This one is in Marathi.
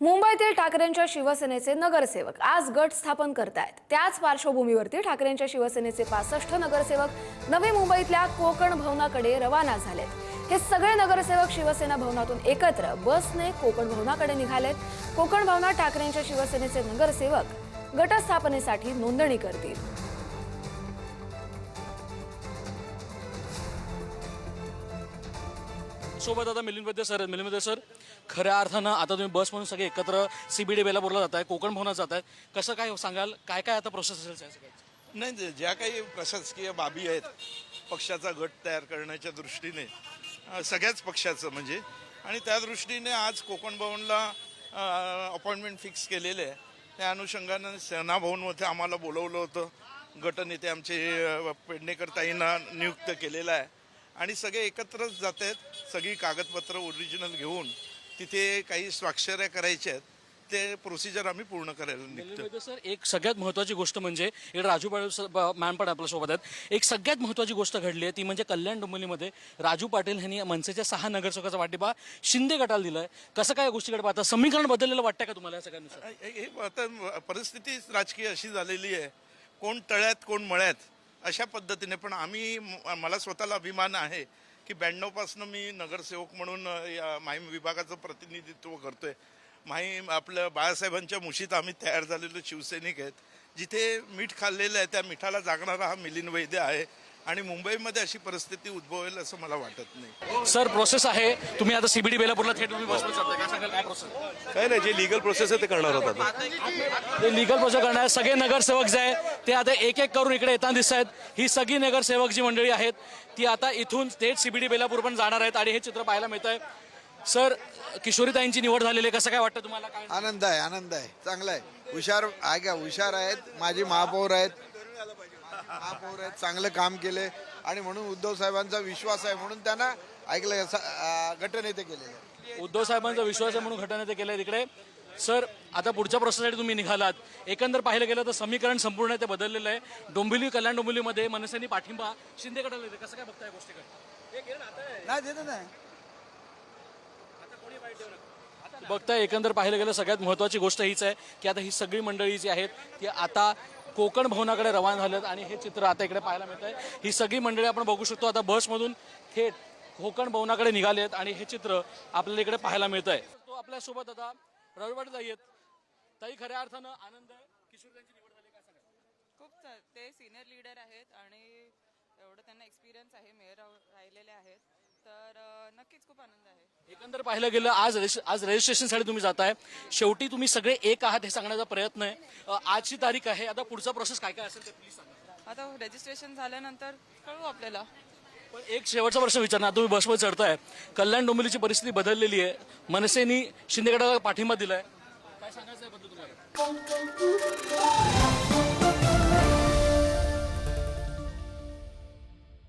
मुंबईतील ठाकरेंच्या शिवसेनेचे नगरसेवक आज गट स्थापन करतायत. त्याच पार्श्वभूमीवरती ठाकरेंच्या शिवसेनेचे पासष्ट नगरसेवक नवी मुंबईतल्या कोकण भवनाकडे रवाना झालेत. हे सगळे नगरसेवक शिवसेना भवनातून एकत्र बसने कोकण भवनाकडे निघालेत. कोकण भवनात ठाकरेंच्या शिवसेनेचे नगरसेवक गटस्थापनेसाठी नोंदणी करतील. सोबत आता मिलिंद वैद्य सर मिलिंद वैद्य सर खऱ्या अर्थानं आता तुम्ही बस म्हणून सगळे एकत्र सीबीडी बेलापूरला जात आहे कोकण भवनात जात आहे कसं काय सांगाल? काय काय आता प्रोसेस असेल नाही ज्या काही प्रशासकीय बाबी आहेत पक्षाचा गट तयार करण्याच्या दृष्टीने अ, सगळ्याच पक्षाचं म्हणजे आणि त्या दृष्टीने आज कोकण भवनला अपॉइंटमेंट फिक्स केलेले आहे. त्या अनुषंगानं सेना भवनमध्ये आम्हाला बोलवलं होतं. गटनेते आमचे अ, पेडणेकर ताईंना नियुक्त केलेलं आहे. आणि सगळे एकत्रच जात आहेत. सगळी कागदपत्र ओरिजिनल घेऊन तिथे काही स्वाक्षऱ्या करायच्या आहेत. ते प्रोसिजर आम्ही पूर्ण करायला निघतो सर एक सगळ्यात महत्त्वाची गोष्ट म्हणजे इकडे राजू पाटील मॅम पण आपल्यासोबत आहेत. एक सगळ्यात महत्त्वाची गोष्ट घडली आहे ती म्हणजे कल्याण डोंबिवलीमध्ये राजू पाटील यांनी मनसेच्या सहा नगरसेवकाचा वाटिबा शिंदे गटाला दिलाय. कसं काय गोष्टीकडे पाहता? समीकरण बदललेलं वाटतंय का तुम्हाला या सगळ्यांनुसार? हे- आता परिस्थिती राजकीय अशी झालेली आहे. कोण तळ्यात कोण मळ्यात. अशा पद्धतीने पण आम्ही मला स्वतःला अभिमान आहे की ब्याण्णवपासनं मी नगरसेवक म्हणून या माहीम विभागाचं प्रतिनिधित्व करतोय. माहीम आपलं बाळासाहेबांच्या मुशीत आम्ही तयार झालेलो शिवसैनिक आहेत. जिथे मीठ खाल्लेलं आहे त्या मिठाला जागणारा हा मिलिंद वैद्य आहे. आणि मुंबईमध्ये अशी परिस्थिती उद्भवेल असं मला वाटत नाही. सर प्रोसेस आहे. तुम्ही आता सीबीडी बेलापूरला थेट तुम्ही बसला चालताय. काय सांगाल? काय प्रोसेस काय नाही जे लिगल प्रोसेस आहे ते करणार होतात आता ते लिगल प्रोसेस करणार सगळे नगरसेवक जे आहे ते आता एक एक करून इकडे येताना दिसत आहेत. ही सगळी नगरसेवक जी मंडळी आहेत ती आता इथून थेट सीबीडी बेलापूर पण जाणार आहेत आणि हे चित्र पाहायला मिळत आहे सर किशोरीताईंची निवड झालेली आहे. कसं काय वाटतं तुम्हाला? काय? आनंद आहे आनंद आहे. चांगला आहे. हुशार आहे का? हुशार आहेत. माझी महापौर आहेत. महापौर आहेत चांगलं काम केले आणि म्हणून उद्धव साहेबांचा विश्वास आहे म्हणून त्यांना ऐकलं गटनेते केलेले उद्धव साहेबांचा विश्वास आहे म्हणून घटना ते केलंय तिकडे. सर आता पुढच्या प्रोसेससाठी तुम्ही निघालात. एकंदर पाहिलं गेलं तर समीकरण संपूर्ण ते बदललेलं आहे. डोंबिवली कल्याण डोंबिवलीमध्ये मनसेनी पाठिंबा. शिंदे गटाला देते. कसं काय बघताय गोष्टीकडे? नाही देत नाही. बघताय एकंदर पाहिलं गेलं सगळ्यात महत्त्वाची गोष्ट हीच आहे की आता ही सगळी मंडळी जी आहेत ती आता कोकण भवनाकडे रवाना झालेत आणि हे चित्र आता इकडे पाहायला मिळत आहे ही सगळी मंडळी आपण बघू शकतो. आता बसमधून थेट कोकण भवनाकडे निघाले आहेत आणि हे चित्र आपल्याला इकडे पाहायला मिळत आहे तो आपल्यासोबत आता रविवारी ताई आहेत. ताई खऱ्या अर्थानं आनंद किशोर त्यांची निवड झाली काय सांगा खूप ते सिनियर लीडर आहेत आणि एवढं त्यांना एक्सपिरियन्स आहे मेयर राहिलेले आहेत. तर नक्कीच खूप आनंद आहे. एकंदर पाहिलं गेलं आज रजिस- आज रजिस्ट्रेशनसाठी तुम्ही जाताय. शेवटी तुम्ही सगळे एक आहात हे सांगण्याचा प्रयत्न आहे. अ, आजची तारीख आहे. आता पुढचा प्रोसेस काय काय असेल ते प्लीज सांगा. आता रजिस्ट्रेशन झाल्यानंतर कळू आपल्याला. पण एक शेवटचा प्रश्न विचारणार. तुम्ही बसमध्ये चढताय. कल्याण डोंबिवलीची परिस्थिती बदललेली आहे. मनसेनी शिंदेगडाला पाठिंबा दिलाय. काय सांगायचं याबद्दल तुम्हाला?